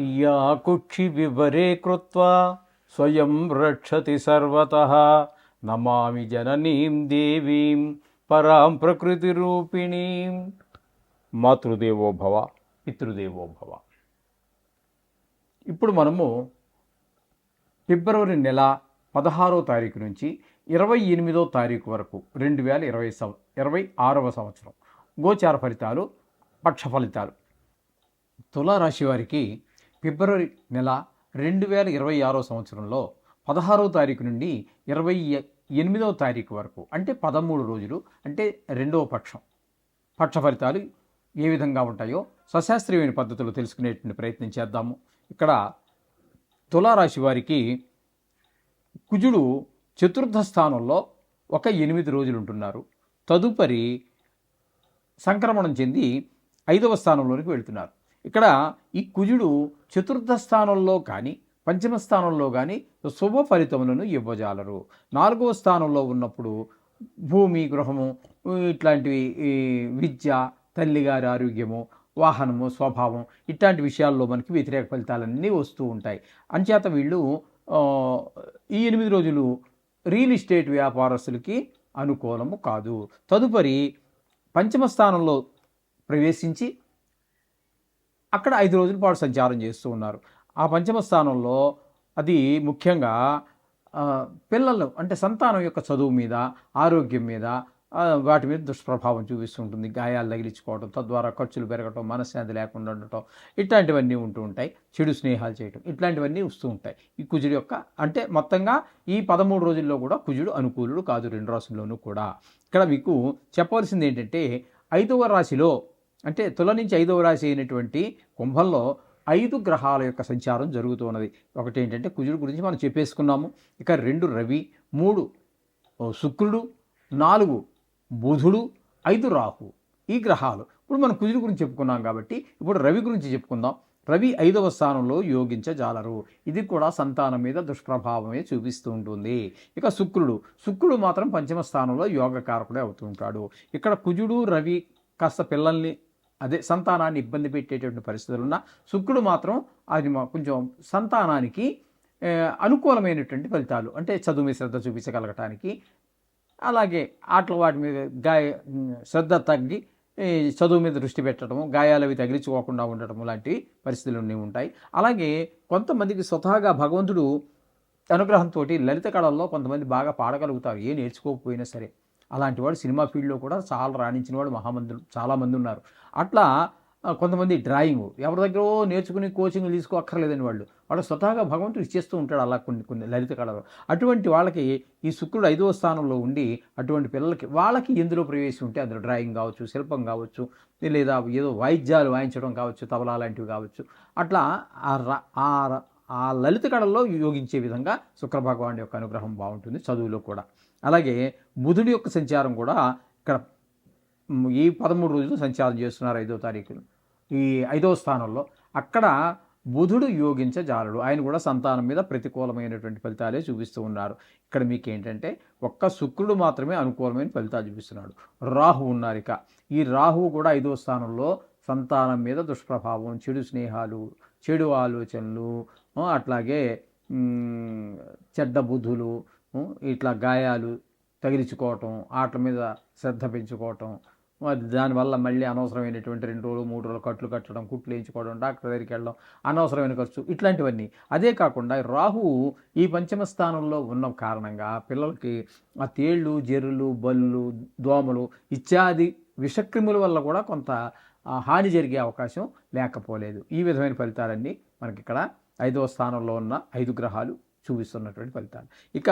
Yeah కుక్షి వివరే కృత్వా స్వయం రక్షతి సర్వత. నమామి జననీం దేవీం పరాం ప్రకృతి రూపిణీం మాతృదేవో భవ పితృదేవో భవ. ఇప్పుడు మనము ఫిబ్రవరి నెల పదహారో తారీఖు నుంచి ఇరవై ఎనిమిదో తారీఖు వరకు రెండు వేల ఇరవై సంవ ఇరవై ఆరవ సంవత్సరం గోచార ఫలితాలు పక్ష ఫలితాలు. తులారాశి వారికి ఫిబ్రవరి నెల రెండు వేల ఇరవై ఆరో సంవత్సరంలో పదహారో తారీఖు నుండి ఇరవై ఎనిమిదవ తారీఖు వరకు అంటే పదమూడు రోజులు అంటే రెండవ పక్షం. పక్ష ఫలితాలు ఏ విధంగా ఉంటాయో సశాస్త్రీయమైన పద్ధతులు తెలుసుకునేటువంటి ప్రయత్నం చేద్దాము. ఇక్కడ తులారాశి వారికి కుజుడు చతుర్థ స్థానంలో ఒక ఎనిమిది రోజులు ఉంటున్నారు. తదుపరి సంక్రమణం చెంది ఐదవ స్థానంలోనికి వెళ్తున్నారు. ఇక్కడ ఈ కుజుడు చతుర్థ స్థానంలో కానీ పంచమ స్థానంలో కానీ శుభ ఫలితములను ఇవ్వజాలరు. నాలుగవ స్థానంలో ఉన్నప్పుడు భూమి గృహము ఇట్లాంటివి విద్య తల్లిగారి ఆరోగ్యము వాహనము స్వభావం ఇట్లాంటి విషయాల్లో మనకి వ్యతిరేక ఫలితాలన్నీ వస్తూ ఉంటాయి. అంచేత వీళ్ళు ఈ ఎనిమిది రోజులు రియల్ ఎస్టేట్ వ్యాపారస్తులకి అనుకూలము కాదు. తదుపరి పంచమ స్థానంలో ప్రవేశించి అక్కడ ఐదు రోజుల పాటు సంచారం చేస్తూ ఉన్నారు. ఆ పంచమ స్థానంలో అది ముఖ్యంగా పిల్లలు అంటే సంతానం యొక్క చదువు మీద ఆరోగ్యం మీద వాటి మీద దుష్ప్రభావం చూపిస్తుంటుంది. గాయాలు తగిలించుకోవడం తద్వారా ఖర్చులు పెరగటం మనశ్శాంతి లేకుండా ఉండటం ఇట్లాంటివన్నీ ఉంటూ ఉంటాయి. చెడు స్నేహాలు చేయటం ఇట్లాంటివన్నీ వస్తూ ఉంటాయి. ఈ కుజుడు యొక్క అంటే మొత్తంగా ఈ పదమూడు రోజుల్లో కూడా కుజుడు అనుకూలుడు కాదు రెండు రాశుల్లోనూ కూడా. ఇక్కడ మీకు చెప్పవలసింది ఏంటంటే ఐదవ రాశిలో అంటే తుల నుంచి ఐదవ రాశి అయినటువంటి కుంభంలో ఐదు గ్రహాల యొక్క సంచారం జరుగుతున్నది ఒకటి ఏంటంటే కుజుడు గురించి మనం చెప్పేసుకున్నాము. ఇక రెండు రవి మూడు శుక్రుడు నాలుగు బుధుడు ఐదు రాహు ఈ గ్రహాలు. ఇప్పుడు మనం కుజుడు గురించి చెప్పుకున్నాం కాబట్టి ఇప్పుడు రవి గురించి చెప్పుకుందాం. రవి ఐదవ స్థానంలో యోగించజాలరు. ఇది కూడా సంతానం మీద దుష్ప్రభావమే చూపిస్తూ ఉంటుంది. ఇక శుక్రుడు. శుక్రుడు మాత్రం పంచమ స్థానంలో యోగకారకుడే అవుతూ ఉంటాడు. ఇక్కడ కుజుడు రవి కాస్త పిల్లల్ని అదే సంతానాన్ని ఇబ్బంది పెట్టేటువంటి పరిస్థితులు ఉన్న శుక్రుడు మాత్రం అది మా- కొంచెం సంతానానికి అనుకూలమైనటువంటి ఫలితాలు. అంటే చదువు మీద శ్రద్ధ చూపించగలగటానికి అలాగే ఆటల వాటి మీద గాయ శ్రద్ధ తగ్గి చదువు మీద దృష్టి పెట్టడము గాయాలు అవి తగిలించుకోకుండా ఉండటం లాంటి పరిస్థితులు ఉంటాయి. అలాగే కొంతమందికి స్వతహాగా భగవంతుడు అనుగ్రహంతో లలిత కళల్లో కొంతమంది బాగా పాడగలుగుతారు. ఏ నేర్చుకోకపోయినా సరే. అలాంటి వాడు సినిమా ఫీల్డ్లో కూడా చాలా రాణించిన వాడు మహామంది చాలామంది ఉన్నారు. అట్లా కొంతమంది డ్రాయింగ్ ఎవరి దగ్గర నేర్చుకుని కోచింగ్ తీసుకోక్కర్లేదని వాళ్ళు. వాళ్ళు స్వతహాగా భగవంతుడు ఇచ్చేస్తూ ఉంటాడు అలా కొన్ని కొన్ని లలిత కళలు. అటువంటి వాళ్ళకి ఈ శుక్రుడు ఐదవ స్థానంలో ఉండి అటువంటి పిల్లలకి వాళ్ళకి ఎందులో ప్రవేశం ఉంటే అందులో డ్రాయింగ్ కావచ్చు శిల్పం కావచ్చు లేదా ఏదో వాయిద్యాలు వాయించడం కావచ్చు తబలా లాంటివి కావచ్చు. అట్లా ఆ ర- ఆ ర- ఆ లలిత కళల్లో యోగించే విధంగా శుక్ర భగవాన్ యొక్క అనుగ్రహం బాగుంటుంది చదువులో కూడా. అలాగే బుధుడి యొక్క సంచారం కూడా ఇక్కడ ఈ పదమూడు రోజులు సంచారం చేస్తున్నారు ఐదో తారీఖులు ఈ ఐదవ స్థానంలో అక్కడ బుధుడు యోగించజాలడు. ఆయన కూడా సంతానం మీద ప్రతికూలమైనటువంటి ఫలితాలే చూపిస్తూ ఉన్నారు. ఇక్కడ మీకు ఏంటంటే ఒక్క శుక్రుడు మాత్రమే అనుకూలమైన ఫలితాలు చూపిస్తున్నాడు. రాహు ఉన్నారు ఇక. ఈ రాహువు కూడా ఐదో స్థానంలో సంతానం మీద దుష్ప్రభావం చెడు స్నేహాలు చెడు ఆలోచనలు అట్లాగే చెడ్డ బుధులు ఇట్లా గాయాలు తగిలించుకోవటం ఆటల మీద శ్రద్ధ పెంచుకోవటం అది దానివల్ల మళ్ళీ అనవసరమైనటువంటి రెండు రోజులు మూడు రోజులు కట్లు కట్టడం కుట్లు వేయించుకోవడం డాక్టర్ దగ్గరికి వెళ్ళడం అనవసరమైన ఖర్చు ఇట్లాంటివన్నీ. అదే కాకుండా రాహువు ఈ పంచమ స్థానంలో ఉన్న కారణంగా పిల్లలకి ఆ తేళ్ళు జెర్రులు బల్లు దోమలు ఇత్యాది విషక్రిముల వల్ల కూడా కొంత హాని జరిగే అవకాశం లేకపోలేదు. ఈ విధమైన ఫలితాలన్నీ మనకి ఇక్కడ ఐదవ స్థానంలో ఉన్న ఐదు గ్రహాలు చూపిస్తున్నటువంటి ఫలితాలు. ఇక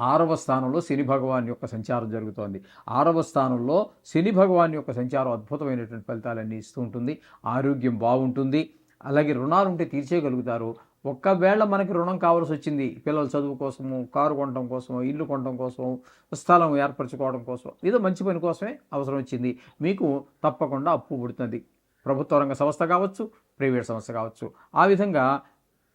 ఆరవ స్థానంలో శని భగవాన్ యొక్క సంచారం జరుగుతోంది. ఆరవ స్థానంలో శని భగవాన్ యొక్క సంచారం అద్భుతమైనటువంటి ఫలితాలన్నీ ఇస్తూ ఉంటుంది. ఆరోగ్యం బాగుంటుంది. అలాగే రుణాలు ఉంటే తీర్చేయగలుగుతారు. ఒక్కవేళ మనకి రుణం కావాల్సి వచ్చింది పిల్లల చదువు కోసము కారు కొనడం కోసము ఇల్లు కొనడం కోసము స్థలం ఏర్పరచుకోవడం కోసం ఏదో మంచి పని కోసమే అవసరం వచ్చింది. మీకు తప్పకుండా అప్పు పుడుతుంది. ప్రభుత్వ రంగ సంస్థ కావచ్చు ప్రైవేట్ సంస్థ కావచ్చు. ఆ విధంగా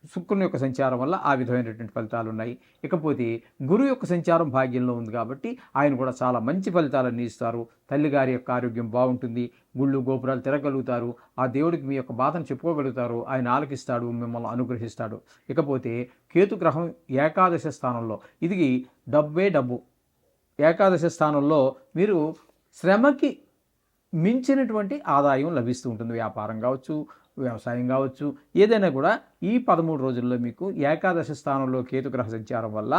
శుక్రుని యొక్క సంచారం వల్ల ఆ విధమైనటువంటి ఫలితాలు ఉన్నాయి ఇకపోతే గురువు యొక్క సంచారం భాగ్యంలో ఉంది కాబట్టి ఆయన కూడా చాలా మంచి ఫలితాలను ఇస్తారు. తల్లిగారి యొక్క ఆరోగ్యం బాగుంటుంది. గుళ్ళు గోపురాలు తిరగలుగుతారు. ఆ దేవుడికి మీ యొక్క బాధను చెప్పుకోగలుగుతారు. ఆయన ఆలకిస్తాడు మిమ్మల్ని అనుగ్రహిస్తాడు. ఇకపోతే కేతు గ్రహం ఏకాదశ స్థానంలో. ఇది డబ్బే డబ్బు. ఏకాదశ స్థానంలో మీరు శ్రమకి మించినటువంటి ఆదాయం లభిస్తూ ఉంటుంది. వ్యాపారం కావచ్చు వ్యవసాయం కావచ్చు ఏదైనా కూడా ఈ పదమూడు రోజుల్లో మీకు ఏకాదశ స్థానంలో కేతుగ్రహ సంచారం వల్ల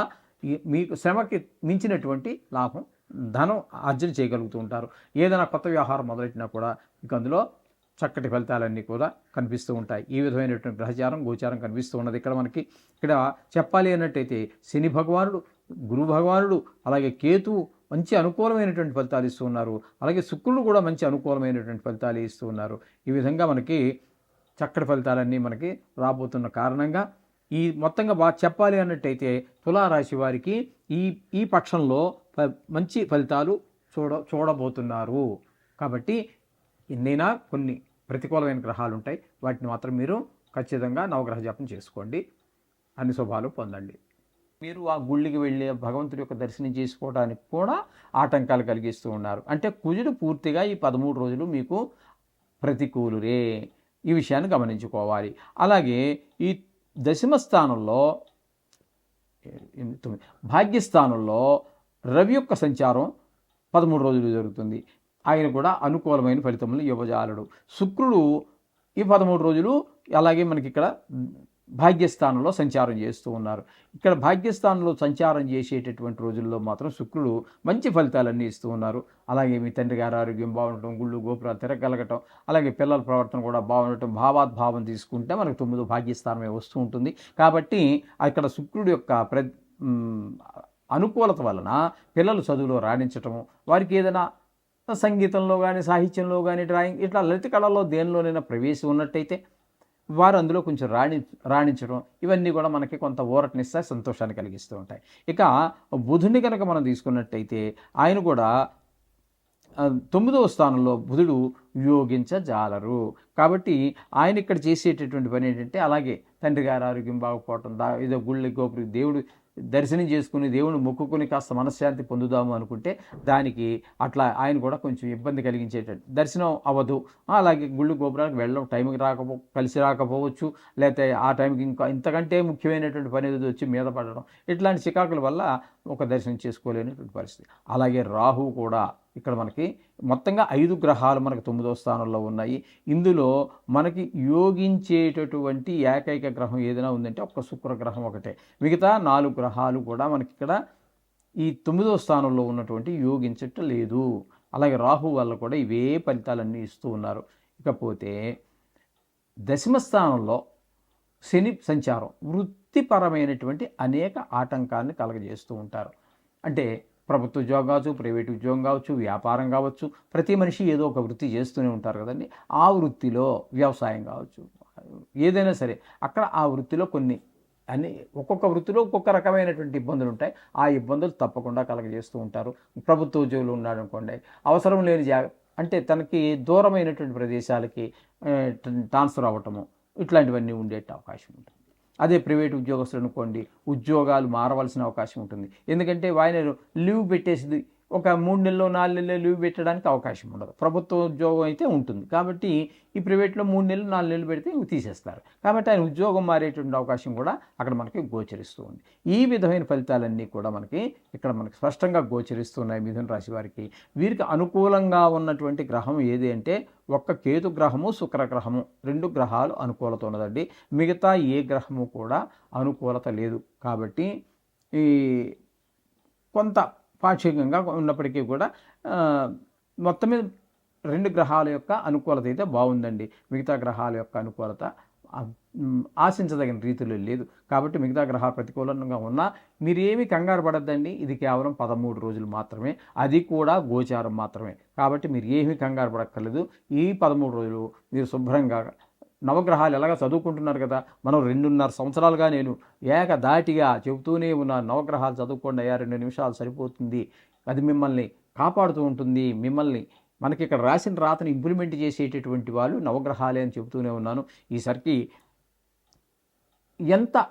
మీకు శ్రమకి మించినటువంటి లాభం ధనం ఆర్జన చేయగలుగుతూ ఉంటారు. ఏదైనా కొత్త వ్యవహారం మొదలెట్టినా కూడా మీకు అందులో చక్కటి ఫలితాలన్నీ కూడా కనిపిస్తూ ఉంటాయి. ఈ విధమైనటువంటి గ్రహచారం గోచారం కనిపిస్తూ ఉన్నది. ఇక్కడ మనకి ఇక్కడ చెప్పాలి అన్నట్టయితే శని భగవానుడు గురు భగవానుడు అలాగే కేతువు మంచి అనుకూలమైనటువంటి ఫలితాలు ఇస్తూ ఉన్నారు. అలాగే శుక్రుడు కూడా మంచి అనుకూలమైనటువంటి ఫలితాలు ఇస్తూ ఉన్నారు. ఈ విధంగా మనకి చక్కటి ఫలితాలన్నీ మనకి రాబోతున్న కారణంగా ఈ మొత్తంగా బాగా చెప్పాలి అన్నట్టయితే తులారాశి వారికి ఈ ఈ పక్షంలో మంచి ఫలితాలు చూడ చూడబోతున్నారు. కాబట్టి ఎన్నైనా కొన్ని ప్రతికూలమైన గ్రహాలు ఉంటాయి. వాటిని మాత్రం మీరు ఖచ్చితంగా నవగ్రహ జపం చేసుకోండి. అన్ని శుభాలు పొందండి. మీరు ఆ గుళ్ళకి వెళ్ళి భగవంతుడి యొక్క దర్శనం చేసుకోవడానికి కూడా ఆటంకాలు కలిగిస్తూ ఉన్నారు. అంటే కుజుడు పూర్తిగా ఈ పదమూడు రోజులు మీకు ప్రతికూలురే. ఈ విషయాన్ని గమనించుకోవాలి. అలాగే ఈ దశమ స్థానంలో తొమ్మిది భాగ్యస్థానంలో రవి యొక్క సంచారం పదమూడు రోజులు జరుగుతుంది. ఆయన కూడా అనుకూలమైన ఫలితములు ఇవ్వజాలడు. శుక్రుడు ఈ పదమూడు రోజులు అలాగే మనకి ఇక్కడ భాగ్యస్థానంలో సంచారం చేస్తూ ఉన్నారు. ఇక్కడ భాగ్యస్థానంలో సంచారం చేసేటటువంటి రోజుల్లో మాత్రం శుక్రుడు మంచి ఫలితాలన్నీ ఇస్తూ ఉన్నారు. అలాగే మీ తండ్రి గారి ఆరోగ్యం బాగుండటం గుళ్ళు గోపురాలు తిరగలగటం అలాగే పిల్లల ప్రవర్తన కూడా బాగుండటం భావాద్భావం తీసుకుంటే మనకు తొమ్మిదో భాగ్యస్థానమే వస్తూ ఉంటుంది. కాబట్టి అక్కడ శుక్రుడు యొక్క ప్ర అనుకూలత వలన పిల్లలు చదువులో రాణించటము వారికి ఏదైనా సంగీతంలో కానీ సాహిత్యంలో కానీ డ్రాయింగ్ ఇట్లా లలిత కళలో దేనిలోనైనా ప్రవేశం ఉన్నట్టయితే వారు అందులో కొంచెం రాణి రాణించడం ఇవన్నీ కూడా మనకి కొంత ఊరటనిస్తాయి సంతోషాన్ని కలిగిస్తూ ఉంటాయి. ఇక బుధుని కనుక మనం తీసుకున్నట్టయితే ఆయన కూడా తొమ్మిదవ స్థానంలో బుధుడు యోగించజాలరు. కాబట్టి ఆయన ఇక్కడ చేసేటటువంటి పని ఏంటంటే అలాగే తండ్రి గారి ఆరోగ్యం బాగుపోవటం దా ఏదో గుళ్ళ గోపురి దేవుడు దర్శనం చేసుకుని దేవుని మొక్కుకొని కాస్త మనశ్శాంతి పొందుదాము అనుకుంటే దానికి అట్లా ఆయన కూడా కొంచెం ఇబ్బంది కలిగించేటట్టు. దర్శనం అవ్వదు అలాగే గుళ్ళు గోపురాలకు వెళ్ళడం టైంకి రాకపో కలిసి రాకపోవచ్చు. లేకపోతే ఆ టైంకి ఇంకా ఇంతకంటే ముఖ్యమైనటువంటి పని ఏదో వచ్చి మీద పడడం. ఇట్లాంటి చికాకుల వల్ల ఒక దర్శనం చేసుకోలేనటువంటి పరిస్థితి. అలాగే రాహు కూడా ఇక్కడ మనకి మొత్తంగా ఐదు గ్రహాలు మనకు తొమ్మిదో స్థానంలో ఉన్నాయి. ఇందులో మనకి యోగించేటటువంటి ఏకైక గ్రహం ఏదైనా ఉందంటే ఒక్క శుక్ర గ్రహం ఒకటే. మిగతా నాలుగు గ్రహాలు కూడా మనకి ఇక్కడ ఈ తొమ్మిదో స్థానంలో ఉన్నటువంటి యోగించట లేదు. అలాగే రాహు వల్ల కూడా ఇవే ఫలితాలన్నీ ఇస్తూ ఉన్నారు. ఇకపోతే దశమ స్థానంలో శని సంచారం వృత్తిపరమైనటువంటి అనేక ఆటంకాన్ని కలగజేస్తూ ఉంటారు. అంటే ప్రభుత్వ ఉద్యోగం కావచ్చు ప్రైవేట్ ఉద్యోగం కావచ్చు వ్యాపారం కావచ్చు ప్రతి మనిషి ఏదో ఒక వృత్తి చేస్తూనే ఉంటారు కదండి. ఆ వృత్తిలో వ్యవసాయం కావచ్చు ఏదైనా సరే అక్కడ ఆ వృత్తిలో కొన్ని అన్ని ఒక్కొక్క వృత్తిలో ఒక్కొక్క రకమైనటువంటి ఇబ్బందులు ఉంటాయి. ఆ ఇబ్బందులు తప్పకుండా కలగజేస్తూ ఉంటారు. ప్రభుత్వ ఉద్యోగులు ఉన్నాడు అనుకోండి అవసరం లేని జా అంటే తనకి దూరమైనటువంటి ప్రదేశాలకి ట్రాన్స్ఫర్ అవ్వటము ఇట్లాంటివన్నీ ఉండే అవకాశం ఉంటుంది. అదే ప్రైవేట్ ఉద్యోగస్తులు అనుకోండి ఉద్యోగాలు మారవలసిన అవకాశం ఉంటుంది. ఎందుకంటే ఆయన లీవ్ పెట్టేసి ఒక మూడు నెలలు నాలుగు నెలలు లీవ్ పెట్టడానికి అవకాశం ఉండదు. ప్రభుత్వ ఉద్యోగం అయితే ఉంటుంది. కాబట్టి ఈ ప్రైవేట్లో మూడు నెలలు నాలుగు నెలలు పెడితే తీసేస్తారు. కాబట్టి ఆయన ఉద్యోగం మారేటువంటి అవకాశం కూడా అక్కడ మనకి గోచరిస్తూ ఉంది. ఈ విధమైన ఫలితాలన్నీ కూడా మనకి ఇక్కడ మనకి స్పష్టంగా గోచరిస్తున్నాయి మిథున రాశి వారికి. వీరికి అనుకూలంగా ఉన్నటువంటి గ్రహం ఏది అంటే ఒక్క కేతు గ్రహము శుక్ర గ్రహము రెండు గ్రహాలు అనుకూలత ఉన్నదండి. మిగతా ఏ గ్రహము కూడా అనుకూలత లేదు. కాబట్టి ఈ కొంత పాక్షికంగా ఉన్నప్పటికీ కూడా మొత్తం మీద రెండు గ్రహాల యొక్క అనుకూలత అయితే బాగుందండి. మిగతా గ్రహాల యొక్క అనుకూలత ఆశించదగిన రీతిలో లేదు. కాబట్టి మిగతా గ్రహాలు ప్రతికూలంగా ఉన్నా మీరేమి కంగారు పడద్దండి. ఇది కేవలం పదమూడు రోజులు మాత్రమే. అది కూడా గోచారం మాత్రమే. కాబట్టి మీరు ఏమీ కంగారు పడక్కర్లేదు. ఈ పదమూడు రోజులు మీరు శుభ్రంగా నవగ్రహాలు ఎలాగ చదువుకుంటున్నారు కదా? మనం రెండున్నర సంవత్సరాలుగా నేను ఏక దాటిగా చెబుతూనే ఉన్న నవగ్రహాలు చదువుకోండి అయ్యా రెండు నిమిషాలు సరిపోతుంది. అది మిమ్మల్ని కాపాడుతూ ఉంటుంది. మిమ్మల్ని మనకి ఇక్కడ రాసిన రాతను ఇంప్లిమెంట్ చేసేటటువంటి వాళ్ళు నవగ్రహాలే అని చెబుతూనే ఉన్నాను. ఈసరికి ఎంత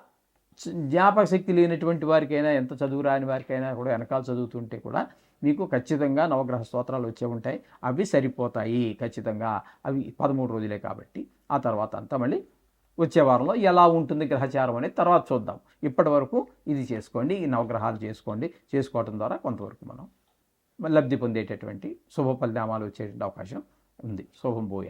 జ్ఞాపక శక్తి లేనటువంటి వారికైనా ఎంత చదువు రాని వారికైనా కూడా వెనకాల చదువుతుంటే కూడా మీకు ఖచ్చితంగా నవగ్రహ స్తోత్రాలు వచ్చే ఉంటాయి. అవి సరిపోతాయి ఖచ్చితంగా. అవి పదమూడు రోజులే కాబట్టి. ఆ తర్వాత అంతా మళ్ళీ వచ్చే వారంలో ఎలా ఉంటుంది గ్రహచారం అనేది తర్వాత చూద్దాం. ఇప్పటి వరకు ఇది చేసుకోండి ఈ నవగ్రహాలు చేసుకోండి చేసుకోవటం ద్వారా కొంతవరకు మనం లబ్ధి పొందేటటువంటి శుభ పరిణామాలు వచ్చేటువంటి అవకాశం ఉంది. శుభం పోయా